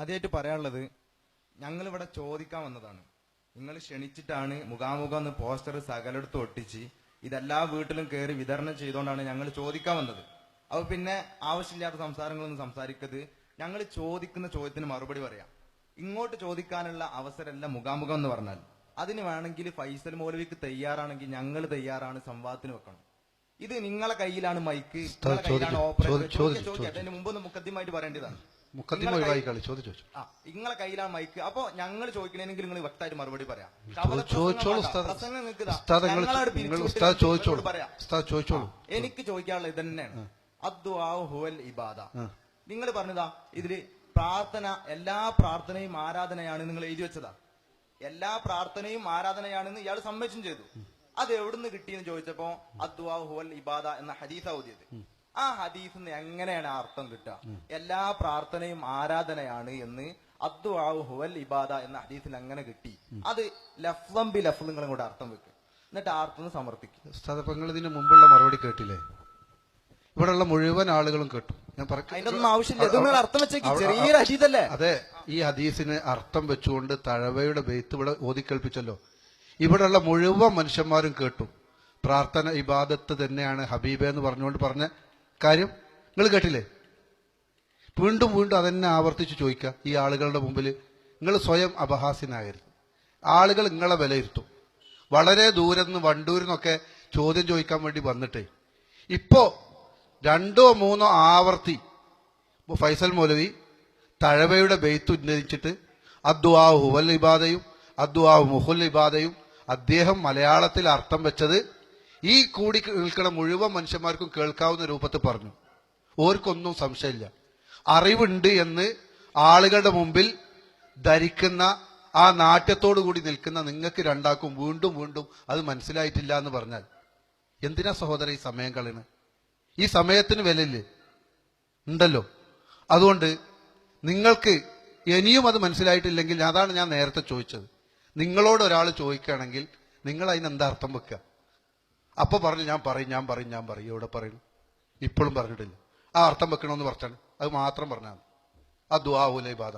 ആദ്യമായിട്ട് പറയാനുള്ളത് ഞങ്ങൾ ഇവിടെ ചോദിക്കാൻ വന്നതാണ്. നിങ്ങൾ ക്ഷണിച്ചിട്ടാണ് മുഖാമുഖം എന്ന് പോസ്റ്റർ സകലെടുത്ത് ഒട്ടിച്ച് ഇതെല്ലാ വീട്ടിലും കയറി വിതരണം ചെയ്തുകൊണ്ടാണ് ഞങ്ങൾ ചോദിക്കാൻ വന്നത്. അപ്പൊ പിന്നെ ആവശ്യമില്ലാത്ത സംസാരങ്ങളൊന്നും സംസാരിക്കരുത്. ഞങ്ങൾ ചോദിക്കുന്ന ചോദ്യത്തിന് മറുപടി പറയാം. ഇങ്ങോട്ട് ചോദിക്കാനുള്ള അവസരമല്ല മുഖാമുഖം എന്ന് പറഞ്ഞാൽ. അതിന് വേണമെങ്കിൽ ഫൈസൽ മൗലവിക്ക് തയ്യാറാണെങ്കിൽ ഞങ്ങൾ തയ്യാറാണ് സംവാദത്തിന് വെക്കണം. ഇത് നിങ്ങളെ കയ്യിലാണ് മൈക്ക്. നിങ്ങളെ. കയ്യിലാണ് ചോദിക്കൂ. ചോദിക്കാം അതിന് മുമ്പ് ഒന്ന് മുക്കദ്യമായിട്ട് പറയേണ്ടതാണ്. ഒഴിവായി കളി. ചോദിച്ചു. ആ നിങ്ങളെ കയ്യിലാ മൈക്ക് അപ്പൊ ഞങ്ങൾ ചോദിക്കണെങ്കിൽ നിങ്ങൾ വ്യക്തമായിട്ട് മറുപടി പറയാം. ചോദിച്ചോളൂ ചോദിച്ചോളൂ. എനിക്ക് ചോദിക്കാനുള്ള ഇത് തന്നെയാണ്. ഇബാദ. നിങ്ങൾ പറഞ്ഞതാ ഇതിൽ പ്രാർത്ഥന എല്ലാ പ്രാർത്ഥനയും ആരാധനയാണ് നിങ്ങൾ എഴുതി വെച്ചതാ. എല്ലാ പ്രാർത്ഥനയും ആരാധനയാണെന്ന് ഇയാൾ സമ്മതിച്ചും ചെയ്തു. അത് എവിടുന്ന് കിട്ടിയെന്ന് ചോദിച്ചപ്പോ അദ്വാ ഹുവൽ ഇബാദ എന്ന ഹദീസ ഓതിയത് ആ ഹദീസിന് എങ്ങനെയാണ് അർത്ഥം കിട്ടുക? എല്ലാ പ്രാർത്ഥനയും ആരാധനയാണ് എന്ന് അദ്വാ ഹുവൽ ഇബാദ എന്ന ഹദീസിൽ അങ്ങനെ കിട്ടി? അത് ലഫ്ലം ബി ലഫ് നിങ്ങളും കൂടെ അർത്ഥം വെക്കും. എന്നിട്ട് ആ അർത്ഥം സമർപ്പിക്കും ഇതിന് മുമ്പുള്ള മറുപടി കേട്ടില്ലേ? ഇവിടെയുള്ള മുഴുവൻ ആളുകളും കേട്ടു. ഞാൻ അതിന്റെ ആവശ്യമില്ല. അർത്ഥം വെച്ചേക്ക്. അവിടെ- ചെറിയൊരു ഹദീസല്ലേ? അതെ ഈ ഹദീസിന് അർത്ഥം വെച്ചുകൊണ്ട് തഴവയുടെ ബെയ്ത്ത് ഇവിടെ ഓതിക്കേൽപ്പിച്ചല്ലോ ഇവിടെയുള്ള മുഴുവൻ മനുഷ്യന്മാരും കേട്ടു. പ്രാർത്ഥന ഇബാദത്ത് തന്നെയാണ് ഹബീബ എന്ന് പറഞ്ഞുകൊണ്ട് പറഞ്ഞ കാര്യം നിങ്ങൾ കേട്ടില്ലേ? വീണ്ടും വീണ്ടും അതന്നെ ആവർത്തിച്ച് ചോദിക്കുക ഈ ആളുകളുടെ മുമ്പിൽ നിങ്ങൾ സ്വയം അപഹാസ്യനാകരുത്. ആളുകൾ നിങ്ങളെ വിലയിരുത്തും. വളരെ ദൂരെ നിന്ന് വണ്ടൂരിൽ നിന്നൊക്കെ ചോദ്യം ചോദിക്കാൻ വേണ്ടി വന്നിട്ടേ. ഇപ്പോ രണ്ടോ മൂന്നോ ആവർത്തി ഫൈസൽ മൗലവി തഴവയുടെ ബെയ്ത്ത് ഉന്നയിച്ചിട്ട് അദ്വാഹു ഹുവൽ ഇബാദയും അദ്വാഹു മുഹുൽ ഇബാദയും അദ്ദേഹം മലയാളത്തിൽ അർത്ഥം വെച്ചത് ഈ കൂടി നിൽക്കുന്ന മുഴുവൻ മനുഷ്യന്മാർക്കും കേൾക്കാവുന്ന രൂപത്തിൽ പറഞ്ഞു. ഓർക്കൊന്നും സംശയമില്ല. അറിവുണ്ട് എന്ന് ആളുകളുടെ മുമ്പിൽ ധരിക്കുന്ന ആ നാട്യത്തോടു കൂടി നിൽക്കുന്ന നിങ്ങൾക്ക് രണ്ടാക്കും വീണ്ടും വീണ്ടും അത് മനസ്സിലായിട്ടില്ല എന്ന് പറഞ്ഞാൽ എന്തിനാ സഹോദര ഈ സമയം കളയണ്? ഈ സമയത്തിന് വിലയില്ലേ? ഉണ്ടല്ലോ. അതുകൊണ്ട് നിങ്ങൾക്ക് ഇനിയും അത് മനസ്സിലായിട്ടില്ലെങ്കിൽ അതാണ് ഞാൻ നേരത്തെ ചോദിച്ചത്. നിങ്ങളോട് ഒരാൾ ചോദിക്കുകയാണെങ്കിൽ നിങ്ങൾ അതിന് എന്താ അർത്ഥം വെക്കുക? അപ്പൊ പറഞ്ഞു ഞാൻ പറയും ഞാൻ പറയും ഞാൻ പറയും. എവിടെ പറയും? ഇപ്പോഴും പറഞ്ഞിട്ടില്ല. ആ അർത്ഥം വെക്കണമെന്ന് പറഞ്ഞാണ്. അത് മാത്രം പറഞ്ഞാൽ ആ ദുആഹുലൈ ബാധ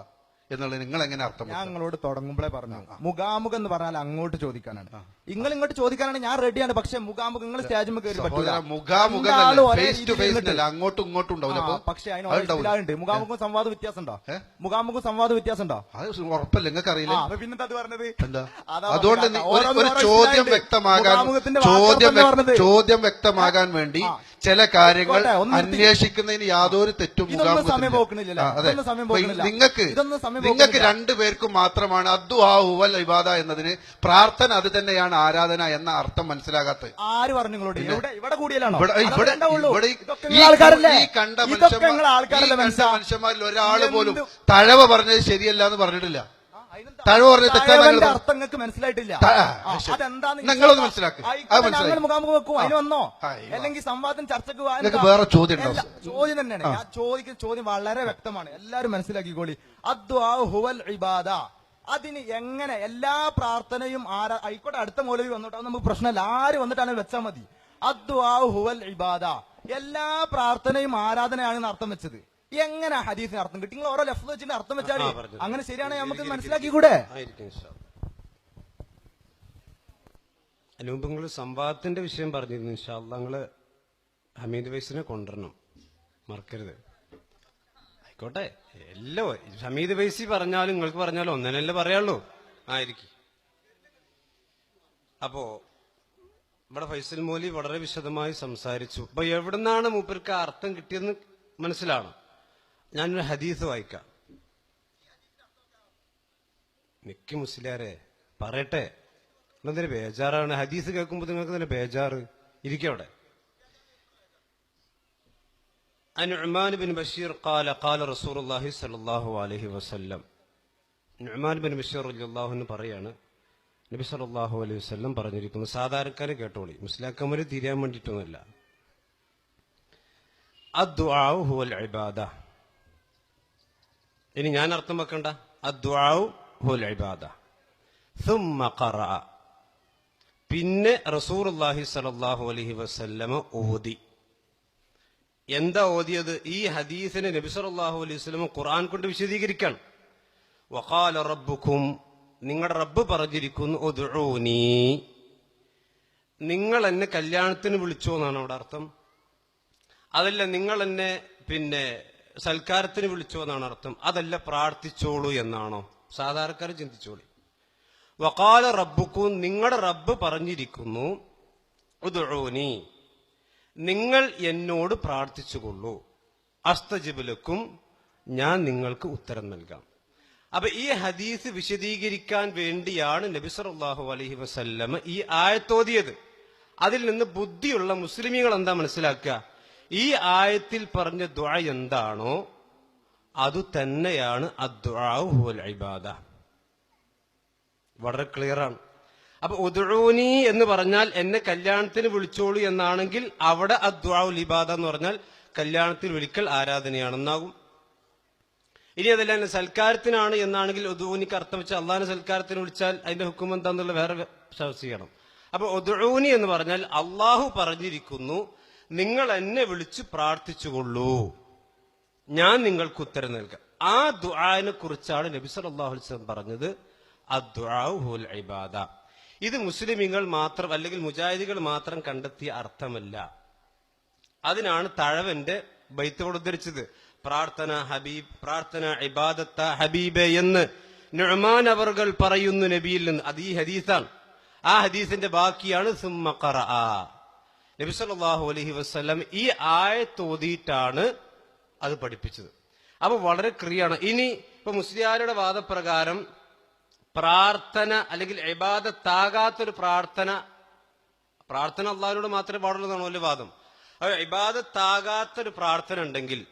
എന്നുള്ളത് നിങ്ങൾ എങ്ങനെ അർത്ഥം ഞാൻ നിങ്ങളോട് തുടങ്ങുമ്പോഴേ പറഞ്ഞു. മുഖാമുഖം എന്ന് പറഞ്ഞാൽ അങ്ങോട്ട് ചോദിക്കാനാണ്. നിങ്ങൾ ഇങ്ങോട്ട് ചോദിക്കാനാണ് ഞാൻ റെഡിയാണ് പക്ഷെ മുഖാമുഖം നിങ്ങൾ ഇരുന്നിട്ട്. അങ്ങോട്ടും ഇങ്ങോട്ടും ഉണ്ടാവില്ല. പക്ഷെ മുഖാമുഖം സംവാദ വ്യത്യാസം ഉണ്ടോ മുഖാമുഖം സംവാദ വ്യത്യാസം ഉണ്ടോ ഉറപ്പല്ല നിങ്ങൾക്ക് അറിയില്ല പിന്നെ അത് പറഞ്ഞത്? അതുകൊണ്ട് ചോദ്യം. വ്യക്തമാകാൻ ചോദ്യം വ്യക്തമാകാൻ വേണ്ടി. ചില കാര്യങ്ങൾ അന്വേഷിക്കുന്നതിന് യാതൊരു തെറ്റും നിങ്ങൾക്ക് നിങ്ങൾക്ക്. രണ്ടുപേർക്കും മാത്രമാണ് അദ്ദുഹാവുവൽ ഇബാദ എന്നതിന് പ്രാർത്ഥന അത് തന്നെയാണ് ആരാധന എന്ന അർത്ഥം മനസ്സിലാകാത്തത്. ആര് പറഞ്ഞു ഈ- കണ്ട മനുഷ്യന്മാരിൽ ഒരാൾ പോലും തഴവ പറഞ്ഞത് ശരിയല്ല എന്ന് പറഞ്ഞിട്ടില്ല. ആ? തഴവ് പറഞ്ഞത് തെറ്റാണ് അർത്ഥം നിങ്ങൾക്ക് മനസ്സിലായിട്ടില്ല. ആ, ആ, നിങ്ങളൊന്ന് മനസ്സിലാക്ക്. ഞങ്ങൾ മുഖാമുഖം വെക്കും. അതിന് വന്നോ? അല്ലെങ്കിൽ സംവാദം ചർച്ചക്ക് വേറെ ചോദ്യം ചോദ്യം തന്നെയാണ്. ഞാൻ ചോദിക്കുന്ന ചോദ്യം വളരെ വ്യക്തമാണ്. എല്ലാരും മനസ്സിലാക്കിക്കോളി. ഹുവൽ ഇബാദ. അതിന് എങ്ങനെ എല്ലാ പ്രാർത്ഥനയും ആരാ ആയിക്കോട്ടെ അടുത്ത മൂലവി വന്നോട്ടെ അത് നമുക്ക് പ്രശ്നമല്ല. ആര് വന്നിട്ടാണ് വെച്ചാൽ മതി. ഹുവൽ ഇബാദ. എല്ലാ പ്രാർത്ഥനയും ആരാധനയാണ് അർത്ഥം വെച്ചത്. എങ്ങനെ ഹദീസിന് അർത്ഥം കിട്ടി? നിങ്ങൾ ഓരോ ലഫ്ത് വെച്ചിട്ട് അർത്ഥം വെച്ചാൽ അങ്ങനെ ശരിയാണ് നമുക്ക് മനസ്സിലാക്കി കൂടെ മുമ്പ് നിങ്ങൾ സംവാദത്തിന്റെ വിഷയം പറഞ്ഞിരുന്നു ഇൻഷാല്ല നിങ്ങൾ ഹമീദ് വൈസിനെ കൊണ്ടുവരണം. മറക്കരുത്. ആയിക്കോട്ടെ. എല്ലോ ഹമീദ് വൈസി പറഞ്ഞാലും നിങ്ങൾക്ക് പറഞ്ഞാലും ഒന്നിനല്ലേ പറയാള്ളൂ ആയിരിക്കും. അപ്പോ ഇവിടെ ഫൈസൽ മോലി വളരെ വിശദമായി സംസാരിച്ചു. അപ്പൊ എവിടുന്നാണ് മൂപ്പർക്ക് അർത്ഥം കിട്ടിയെന്ന് മനസ്സിലാവണം. ഞാനൊരു ഹദീസ് വായിക്കാം നിക്ക് മുസ്ലിയാരെ പറയട്ടെ എന്തിനു ബേജാറാണ് ഹദീസ് കേൾക്കുമ്പോൾ നിങ്ങൾക്ക് തന്നെ ബേജാറ് ഇരിക്കവിടെ عن نعمان بن بشير قال قال رسول الله صلى الله عليه وسلم നുഅ്മാൻ ബിൻ ബഷീർ റളിയല്ലാഹു അൻഹു പറയാണ് നബി സല്ലല്ലാഹു അലൈഹി വസല്ലം പറഞ്ഞിരിക്കുന്നു സാധാരണക്കാരെ കേട്ടോളി മുസ്ലിയാക്കന്മാര് തിരിയാൻ വേണ്ടിയിട്ടൊന്നുമല്ല അദ്ദുആഉ ഹുവൽ ഇബാദ ഇനി ഞാൻ അർത്ഥം വെക്കണ്ട. പിന്നെ റസൂർ അള്ളാഹി സലാഹു അലഹി വസ്ല്ലമ ഓതി. എന്താ ഓതിയത്? ഈ ഹദീസിനെ നബി സല്ലാഹു അലൈഹി വസ്ലമ ഖുർആൻ കൊണ്ട് വിശദീകരിക്കണം. വഖാല റബ്ബുക്കും നിങ്ങളുടെ റബ്ബ് പറഞ്ഞിരിക്കുന്നു ഒതുഴൂനീ നിങ്ങൾ എന്നെ കല്യാണത്തിന് വിളിച്ചോ എന്നാണ് അവിടെ അർത്ഥം. അതല്ല നിങ്ങൾ എന്നെ പിന്നെ സൽക്കാരത്തിന് വിളിച്ചു എന്നാണ് അർത്ഥം. അതല്ല പ്രാർത്ഥിച്ചോളൂ എന്നാണോ? സാധാരണക്കാർ ചിന്തിച്ചോളി. വക്കാല റബ്ബുക്കും നിങ്ങളുടെ റബ്ബ് പറഞ്ഞിരിക്കുന്നു ഉദോനി നിങ്ങൾ എന്നോട് പ്രാർത്ഥിച്ചുകൊള്ളൂ. അസ്തജിബുലക്കും ഞാൻ നിങ്ങൾക്ക് ഉത്തരം നൽകാം. അപ്പൊ ഈ ഹദീസ് വിശദീകരിക്കാൻ വേണ്ടിയാണ് നബി അലഹി വസല്ലമ ഈ ആയത്തോതിയത്. അതിൽ നിന്ന് ബുദ്ധിയുള്ള മുസ്ലിമീങ്ങൾ എന്താ മനസ്സിലാക്കുക? ഈ ആയത്തിൽ പറഞ്ഞ ദ എന്താണോ അത് തന്നെയാണ് അദ്വാഹുൽ ഇബാദ. വളരെ ക്ലിയർ ആണ്. അപ്പൊ ഉദുഴൂനി എന്ന് പറഞ്ഞാൽ എന്നെ കല്യാണത്തിന് വിളിച്ചോളൂ എന്നാണെങ്കിൽ അവിടെ അദ്വാഉൽ ഇബാദ എന്ന് പറഞ്ഞാൽ കല്യാണത്തിൽ വിളിക്കൽ ആരാധനയാണെന്നാകും. ഇനി അതല്ല എന്നെ സൽക്കാരത്തിനാണ് എന്നാണെങ്കിൽ ഒതുഊനിക്ക് അർത്ഥം വെച്ചാൽ അള്ളാഹിനെ സൽക്കാരത്തിന് വിളിച്ചാൽ അതിന്റെ ഹുക്കും എന്താന്നുള്ള വേറെ ചർച്ച ചെയ്യണം. അപ്പൊ ഒതുഊനി എന്ന് പറഞ്ഞാൽ അള്ളാഹു പറഞ്ഞിരിക്കുന്നു നിങ്ങൾ എന്നെ വിളിച്ച് പ്രാർത്ഥിച്ചുകൊള്ളൂ. ഞാൻ നിങ്ങൾക്ക് ഉത്തരം നൽകാം. ആ ദുആനെ കുറിച്ചാണ് നബി സല്ലല്ലാഹു അലൈഹി വസല്ലം പറഞ്ഞത്. അദ്ദുആഹുൽ ഇബാദ. ഇത് മുസ്ലിമീങ്ങൾ മാത്രം അല്ലെങ്കിൽ മുജാഹിദികൾ മാത്രം കണ്ടെത്തിയ അർത്ഥമല്ല. അതിനാണ് തഴവന്റെ ബൈത്തോട് ഉദ്ധരിച്ചത്. പ്രാർത്ഥന ഹബീബ് പ്രാർത്ഥന ഇബാദത്ത ഹബീബെ എന്ന് നുഅ്മാൻ അവർകൾ പറയുന്നു നബിയിൽ നിന്ന്. അത് ഈ ഹദീസാണ്. ആ ഹദീസിന്റെ ബാക്കിയാണ് സുമ്മ ഖറഅ. നബി വസ്ലം അലൈഹി വസല്ലം ഈ ആയത്തോതിയിട്ടാണ് അത് പഠിപ്പിച്ചത്. അപ്പൊ വളരെ ക്രിയാണ് ഇനി ഇപ്പൊ മുസ്ലിയാരുടെ വാദപ്രകാരം പ്രാർത്ഥന അല്ലെങ്കിൽ ഇബാദത്താകാത്തൊരു പ്രാർത്ഥന പ്രാർത്ഥന അള്ളാഹിനോട് മാത്രമേ പാടുള്ളൂ വലിയ വാദം? അപ്പൊ ഇബാദത്താകാത്തൊരു പ്രാർത്ഥന ഉണ്ടെങ്കിൽ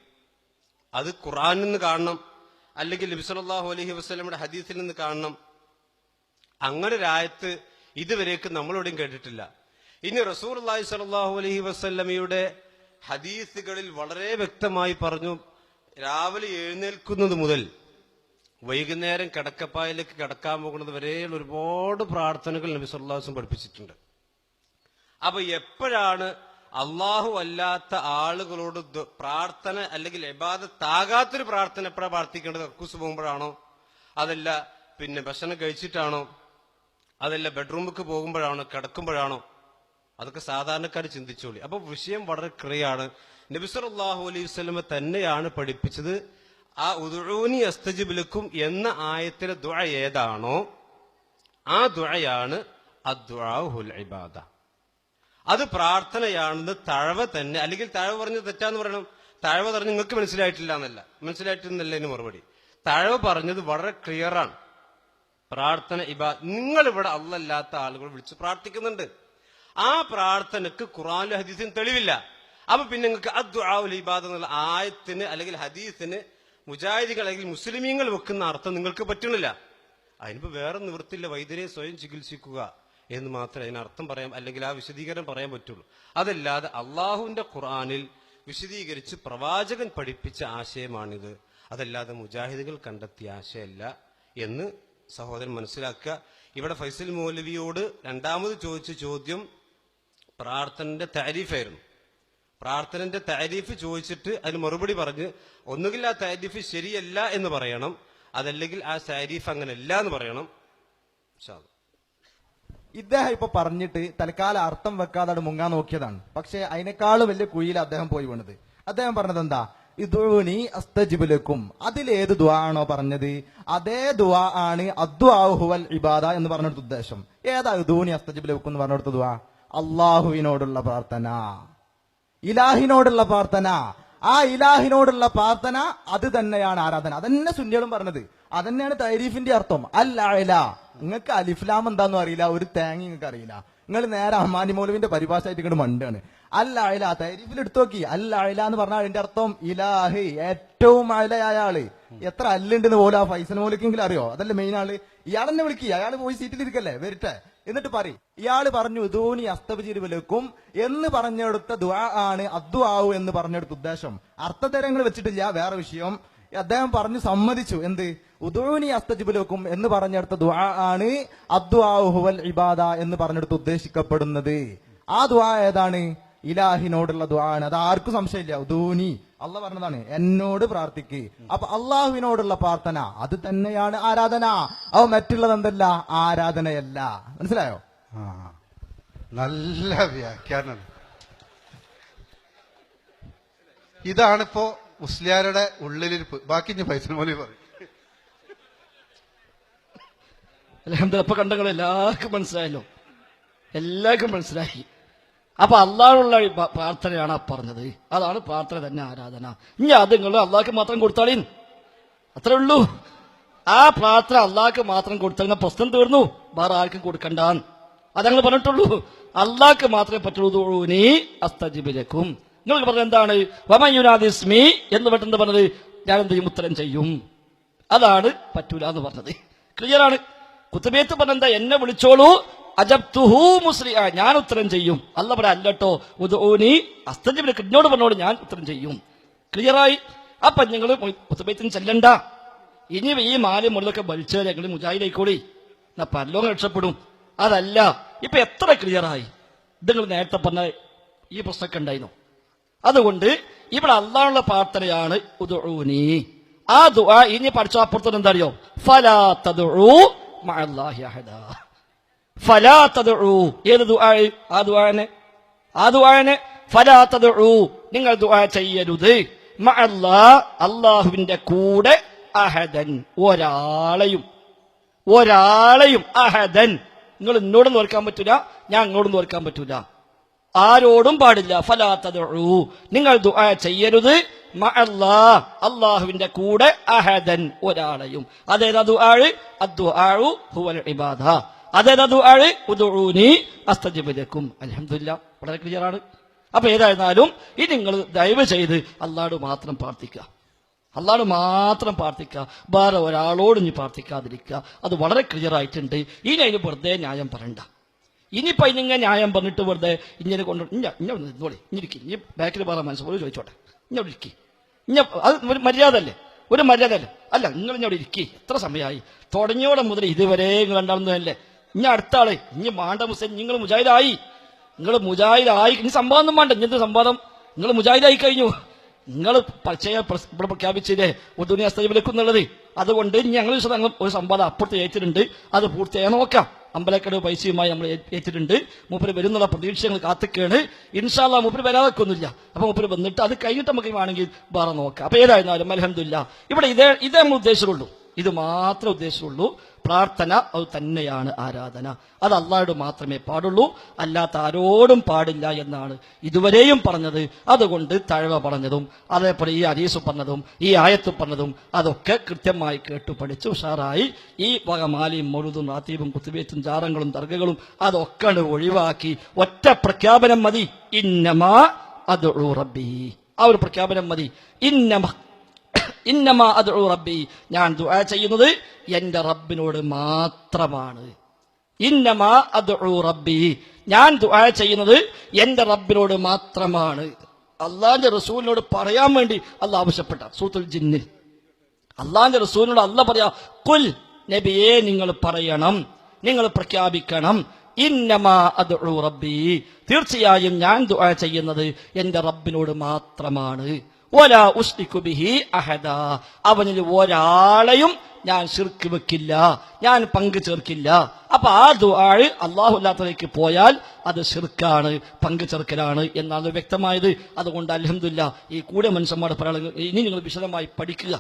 അത് ഖുറാനിൽ നിന്ന് കാണണം അല്ലെങ്കിൽ നബി അലഹി വസല്ലമയുടെ ഹദീസിൽ നിന്ന് കാണണം. അങ്ങനെ ഒരായത്ത് ഇതുവരേക്ക് നമ്മളോടും കേട്ടിട്ടില്ല. ഇനി റസൂർ അള്ളാഹി സ്വല്ലല്ലാഹു അലഹി വസല്ലമയുടെ ഹദീസുകളിൽ വളരെ വ്യക്തമായി പറഞ്ഞു രാവിലെ എഴുന്നേൽക്കുന്നത് മുതൽ വൈകുന്നേരം കിടക്കപ്പായലേക്ക് കിടക്കാൻ പോകുന്നത് വരെയുള്ള ഒരുപാട് പ്രാർത്ഥനകൾ നബി സല്ലാസും പഠിപ്പിച്ചിട്ടുണ്ട്. അപ്പൊ എപ്പോഴാണ് അള്ളാഹു അല്ലാത്ത ആളുകളോട് പ്രാർത്ഥന അല്ലെങ്കിൽ എബാദത്താകാത്തൊരു പ്രാർത്ഥന എപ്പോഴാണ് പ്രാർത്ഥിക്കേണ്ടത്? കക്കൂസ് പോകുമ്പോഴാണോ? അതല്ല പിന്നെ ഭക്ഷണം കഴിച്ചിട്ടാണോ? അതല്ല ബെഡ്റൂമിലേക്ക് പോകുമ്പോഴാണോ? കിടക്കുമ്പോഴാണോ? അതൊക്കെ സാധാരണക്കാർ ചിന്തിച്ചോളി. അപ്പൊ വിഷയം വളരെ ക്രിയാണ് നബിസറല്ലാഹു അലൈഹി വസല്ലമ തന്നെയാണ് പഠിപ്പിച്ചത് ആ ഉദുഊനി അസ്തജിബിലക്കും എന്ന ആയത്തിലെ ദുആ ഏതാണോ ആ ദുആയാണ് അദ്ദുആഹുൽ ഇബാദ. അത് പ്രാർത്ഥനയാണെന്ന് തഴവ തന്നെ അല്ലെങ്കിൽ തഴവ പറഞ്ഞത് തെറ്റാന്ന് പറയണം. തഴവ പറഞ്ഞ് നിങ്ങൾക്ക് മനസ്സിലായിട്ടില്ല എന്നല്ല. മനസ്സിലായിട്ടില്ല എന്ന് മറുപടി. തഴവ പറഞ്ഞത് വളരെ ക്ലിയറാണ്. പ്രാർത്ഥന ഇബാ നിങ്ങളിവിടെ അല്ലല്ലാത്ത ആളുകൾ വിളിച്ച് പ്രാർത്ഥിക്കുന്നുണ്ട്. ആ പ്രാർത്ഥനക്ക് ഖുറാൻ ഹദീസിന് തെളിവില്ല. അപ്പൊ പിന്നെ നിങ്ങൾക്ക് അദ്ദുആഉൽ ഇബാദ എന്നുള്ള ആയത്തിന് അല്ലെങ്കിൽ ഹദീസിന് മുജാഹിദികൾ അല്ലെങ്കിൽ മുസ്ലിമീങ്ങൾ വെക്കുന്ന അർത്ഥം നിങ്ങൾക്ക് പറ്റണില്ല. അതിനിപ്പോ വേറെ നിവൃത്തില്ല വൈദ്യരെ സ്വയം ചികിത്സിക്കുക എന്ന് മാത്രമേ അതിനർത്ഥം പറയാം അല്ലെങ്കിൽ ആ വിശദീകരണം പറയാൻ പറ്റുള്ളൂ. അതല്ലാതെ അള്ളാഹുവിന്റെ ഖുർആനിൽ വിശദീകരിച്ച് പ്രവാചകൻ പഠിപ്പിച്ച ആശയമാണിത്. അതല്ലാതെ മുജാഹിദികൾ കണ്ടെത്തിയ ആശയമല്ല എന്ന് സഹോദരൻ മനസ്സിലാക്കുക. ഇവിടെ ഫൈസൽ മൗലവിയോട് രണ്ടാമത് ചോദിച്ച ചോദ്യം പ്രാർത്ഥനന്റെ താരീഫായിരുന്നു. പ്രാർത്ഥനന്റെ താരീഫ് ചോദിച്ചിട്ട് അതിന് മറുപടി പറഞ്ഞ് ഒന്നുകിൽ ആ താരീഫ് ശരിയല്ല എന്ന് പറയണം അതല്ലെങ്കിൽ ആ താരീഫ് അങ്ങനല്ല എന്ന് പറയണം. ഇദ്ദേഹം ഇപ്പൊ പറഞ്ഞിട്ട് തൽക്കാലം അർത്ഥം വെക്കാതെ അവിടെ മുങ്ങാൻ നോക്കിയതാണ്. പക്ഷെ അതിനേക്കാളും വലിയ കുഴിയിൽ അദ്ദേഹം പോയി വീണത്. അദ്ദേഹം പറഞ്ഞത് എന്താ? ഇതുണി അസ്തജിബുലക്കും. അതിലേത് ദ ആണോ പറഞ്ഞത്? അതേ ദുആ ആണ് അദ്വാഹുവൽ ഇബാദ എന്ന് പറഞ്ഞെടുത്ത ഉദ്ദേശം. ഏതാ ഇതുണി അസ്തജിബുലക്കും എന്ന് പറഞ്ഞെടുത്ത ദുആ? അള്ളാഹുവിനോടുള്ള പ്രാർത്ഥന. ഇലാഹിനോടുള്ള പ്രാർത്ഥന. ആ ഇലാഹിനോടുള്ള പ്രാർത്ഥന അത് തന്നെയാണ് ആരാധന. അതന്നെ സുന്നികളും പറഞ്ഞത്. അതന്നെയാണ് തൈരീഫിന്റെ അർത്ഥം. അല്ല നിങ്ങൾക്ക് അലിഫ്ലാം എന്താന്നും അറിയില്ല. ഒരു തേങ്ങ നിങ്ങൾക്ക് അറിയില്ല. നിങ്ങൾ നേരെ അഹ്മാനി മൗലവിന്റെ പരിഭാഷയായിട്ട് ഇങ്ങോട്ട് മണ്ടാണ്. അല്ല തൈരീഫിൽ എടുത്തു നോക്കി. അല്ല എന്ന് പറഞ്ഞാൽ അതിന്റെ അർത്ഥം ഇലാഹി ഏറ്റവും അയലയായ ആൾ. എത്ര അല്ലുണ്ടെന്ന് പോലും ആ ഫൈസൽ മൗലിക്കെങ്കിലും അറിയോ? അതല്ലേ മെയിൻ ആൾ. ഇയാളെന്നെ വിളിക്കുക അയാൾ പോയി സീറ്റിൽ ഇരിക്കല്ലേ? വരട്ടെ. എന്നിട്ട് പറയും. ഇയാൾ പറഞ്ഞു ധോനി അസ്തബിജിരിവിലേക്കും എന്ന് പറഞ്ഞെടുത്ത ദുആ ആണ് അദ്വാവു എന്ന് പറഞ്ഞെടുത്ത ഉദ്ദേശം. അർത്ഥതരങ്ങൾ വെച്ചിട്ടില്ല വേറെ വിഷയം. അദ്ദേഹം പറഞ്ഞു സമ്മതിച്ചു. എന്ത്? ഉദൂനി അസ്തജിബുലക്കും എന്ന് പറഞ്ഞെടുത്ത ദുആ ആണ് അദ്വാഹുവൽ ഇബാദ എന്ന് പറഞ്ഞെടുത്ത് ഉദ്ദേശിക്കപ്പെടുന്നത്. ആ ദുആ ഏതാണ്? ഇലാഹിനോടുള്ള ദുആ ആണ്. അത് ആർക്കും സംശയമില്ല. ഉദൂനി അള്ള പറഞ്ഞതാണ് എന്നോട് പ്രാർത്ഥിക്ക്. അപ്പൊ അള്ളാഹുവിനോടുള്ള പ്രാർത്ഥന അത് തന്നെയാണ് ആരാധന. അവ മറ്റുള്ളത് എന്തല്ല? ആരാധനയല്ല. മനസ്സിലായോ? ആ നല്ല വ്യാഖ്യാനം. ഇതാണിപ്പോ മുസ്ലിയാരുടെ ഉള്ളിലിരിപ്പ്. ബാക്കി ഇനി ഫൈസൽ മോലി പറയും. അലഹമ്മദ് ഇപ്പൊ കണ്ടങ്ങൾ എല്ലാവർക്കും മനസ്സിലായല്ലോ. എല്ലാവർക്കും മനസ്സിലായി. അപ്പൊ അള്ളാഹുള്ള പ്രാർത്ഥനയാണ് ആ പറഞ്ഞത്. അതാണ് പ്രാർത്ഥന തന്നെ ആരാധന. ഇനി അത് നിങ്ങൾ അള്ളാഹ്ക്ക് മാത്രം കൊടുത്താളീ. അത്രേ ഉള്ളൂ. ആ പ്രാർത്ഥന അള്ളാഹ്ക്ക് മാത്രം കൊടുത്താൽ പ്രശ്നം തീർന്നു. വേറെ ആർക്കും കൊടുക്കണ്ട. അതങ്ങൾ പറഞ്ഞിട്ടുള്ളൂ. അള്ളാഹ്ക്ക് മാത്രമേ പറ്റുള്ളൂ. നീ അസ്തജിബിലേക്കും നിങ്ങൾക്ക് പറഞ്ഞത് എന്താണ്? വമയുനാദിസ്മി എന്ന് പെട്ടെന്ന് പറഞ്ഞത്. ഞാൻ എന്ത് ചെയ്യും? ഉത്തരം ചെയ്യും. അതാണ് പറ്റൂല എന്ന് പറഞ്ഞത്. ക്ലിയർ ആണ്? കുത്തുബേത്ത് പറഞ്ഞെന്താ എന്നെ വിളിച്ചോളൂ. അജബ്തുഹു ഞാൻ ഉത്തരം ചെയ്യും. അല്ല പറയാ അല്ലട്ടോ. ഉദൂനി എന്നോട് പറഞ്ഞോട് ഞാൻ ഉത്തരം ചെയ്യും. ക്ലിയറായി അപ്പൊ നിങ്ങൾ കുത്തുബേത്തിന് ചെല്ലണ്ട. ഇനി ഈ മാലി മുകളിലൊക്കെ വലിച്ചാൽ ഞങ്ങൾ മുജാഹിദായിക്കോളി. എന്നാ പല്ലോ രക്ഷപ്പെടും. അതല്ല ഇപ്പൊ എത്ര ക്ലിയറായി നിങ്ങൾ നേരത്തെ പറഞ്ഞ ഈ പ്രശ്നമൊക്കെ ഉണ്ടായിരുന്നു. അതുകൊണ്ട് ഇവിടെ അള്ളാഹുള്ള പ്രാർത്ഥനയാണ് ആ ദുആ ഇനി പഠിച്ച അപ്പുറത്തോട് എന്താ അറിയോ? ഫലാ അഹദ. ഫലാ ഏത് ആ ദുആനെ? ആ ദുആനെ ഫലാ നിങ്ങൾ ദുആ ചെയ്യരുത്. അള്ളാഹുവിന്റെ കൂടെ അഹദൻ. ഒരാളെയും. ഒരാളെയും അഹദൻ. നിങ്ങൾ എന്നോടും ഓർക്കാൻ പറ്റൂല ഞാൻ അങ്ങോട്ടും ഓർക്കാൻ പറ്റൂല. ആരോടും പാടില്ല ഫലാത്തതു നിങ്ങൾ ദുആ ചെയ്യരുത്. അള്ളാഹുവിന്റെ കൂടെ അഹദൻ ഒരാളെയും. അതേതാ ദുആഴ് അദ്ദുആഉ ഹുവൽ ഇബാദ. അതേതാ ദുആഴ് ഉദുഊനി അസ്തജിബ് ലക്കും. അൽഹംദുലില്ലാ വളരെ ക്ലിയർ ആണ് അപ്പൊ ഏതായിരുന്നാലും ഈ നിങ്ങൾ ദയവ് ചെയ്ത് അള്ളാട് മാത്രം പ്രാർത്ഥിക്കുക. അള്ളാട് മാത്രം പ്രാർത്ഥിക്കുക. വേറെ ഒരാളോട് ഇനി പ്രാർത്ഥിക്കാതിരിക്കുക. അത് വളരെ ക്ലിയർ ആയിട്ടുണ്ട് ഇനി അതിന് വെറുതെ ന്യായം പറയണ്ട. ഇനിയിപ്പോൾ ഇതിങ്ങനെ ന്യായം പറഞ്ഞിട്ട് വെറുതെ ഇങ്ങനെ കൊണ്ട് ഇഞ്ഞ ഇഞ്ഞ നിന്നോളി ഇഞ്ഞിരിക്കി ഇനി ബാക്കിൽ വേറെ മനസ്സിൽ ചോദിച്ചോട്ടെ. ഇഞ്ഞ ഇരിക്കി. ഇഞ്ഞ അത് ഒരു മര്യാദ അല്ലേ ഒരു മര്യാദ അല്ലേ അല്ല നിങ്ങൾ ഇങ്ങോട്ട് ഇരിക്കി. എത്ര സമയമായി? തുടങ്ങിയോടെ മുതൽ ഇതുവരെ രണ്ടാമതല്ലേ ഇനി അടുത്ത ആൾ ഇനി മാണ്ട മുസ്ലിം നിങ്ങൾ മുജാഹിദായി. നിങ്ങൾ മുജാഹിദായി ഇനി സംവാദം വേണ്ട ഇങ്ങനത്തെ സംവാദം? നിങ്ങൾ മുജാഹിദായി കഴിഞ്ഞു. നിങ്ങൾ പച്ചയ ഇവിടെ പ്രഖ്യാപിച്ചില്ലേ ഉദുനി അസ്തജിബിലേക്കുന്നുള്ളത് അതുകൊണ്ട് ഞങ്ങൾ ഒരു സംവാദം അപ്പുറത്ത് ഏറ്റിട്ടുണ്ട്. അത് പൂർത്തിയായി നോക്കാം. അമ്പലക്കട പൈസയുമായി നമ്മൾ ഏറ്റിട്ടുണ്ട്. മൂപ്പര് വരുന്നുള്ള പ്രതീക്ഷകൾ കാത്തിക്കാണ്. ഇൻഷാല്ല മൂപ്പര് വരാതൊക്കൊന്നുമില്ല. അപ്പൊ മൂപ്പര് വന്നിട്ട് അത് കഴിഞ്ഞിട്ട് നമുക്ക് വേണമെങ്കിൽ വേറെ നോക്കാം. അപ്പൊ ഏതായിരുന്നാലും അലഹമില്ല ഇവിടെ ഇതേ ഇതേ നമ്മൾ ഉദ്ദേശമുള്ളൂ ഇത് മാത്രമേ ഉദ്ദേശമുള്ളൂ പ്രാർത്ഥന അത് തന്നെയാണ് ആരാധന. അത് അള്ളാഹോട് മാത്രമേ പാടുള്ളൂ. അല്ലാത്ത ആരോടും പാടില്ല എന്നാണ് ഇതുവരെയും പറഞ്ഞത്. അതുകൊണ്ട് തഴവ പറഞ്ഞതും അതേപോലെ ഈ അരീസ് പറഞ്ഞതും ഈ ആയത്ത് പറഞ്ഞതും അതൊക്കെ കൃത്യമായി കേട്ടു പഠിച്ച് ഉഷാറായി. ഈ വക മാലിയും മൊഴുതും റാത്തീബും കുത്തുബേത്തും ജാറങ്ങളും ദർഗകളും അതൊക്കെ ഒഴിവാക്കി. ഒറ്റ പ്രഖ്യാപനം മതി. ഇന്നമാ അത് റബ്ബി. ആ ഒരു പ്രഖ്യാപനം മതി. ഇന്നമ ഇന്നമാ അത് റബ്ബി. ഞാൻ ദുആ ചെയ്യുന്നത് എന്റെ റബ്ബിനോട് മാത്രമാണ്. ഇന്നമാ അത് റബ്ബി. ഞാൻ ദുആ ചെയ്യുന്നത് എന്റെ റബ്ബിനോട് മാത്രമാണ്. അള്ളാന്റെ റസൂലിനോട് പറയാൻ വേണ്ടി അല്ല ആവശ്യപ്പെട്ട. സൂത്തുൽ ജിന്നിൽ അള്ളാന്റെ റസൂലിനോട് അല്ല പറയാ കുൽ നബിയെ നിങ്ങൾ പറയണം. നിങ്ങൾ പ്രഖ്യാപിക്കണം. ഇന്നമാ അത് റബ്ബി. തീർച്ചയായും ഞാൻ ദുആ ചെയ്യുന്നത് എന്റെ റബ്ബിനോട് മാത്രമാണ്. അവനിൽ ഒരാളെയും ഞാൻ ശിർക്ക് വെക്കില്ല ഞാൻ പങ്ക് ചേർക്കില്ല. അപ്പൊ ആ ദുആഴ് അള്ളാഹുല്ലാത്തലേക്ക് പോയാൽ അത് ശിർക്കാണ് പങ്ക് ചേർക്കലാണ് എന്നാണ് വ്യക്തമായത്. അതുകൊണ്ട് അലഹമില്ല ഈ കൂടെ മനുഷ്യന്മാരുടെ പറയാൻ ഇനി നിങ്ങൾ വിശദമായി പഠിക്കുക.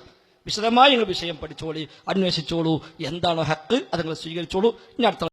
വിശദമായി നിങ്ങൾ വിഷയം പഠിച്ചോളി അന്വേഷിച്ചോളൂ എന്താണോ ഹക്ക് അത് നിങ്ങൾ സ്വീകരിച്ചോളൂ. അടുത്ത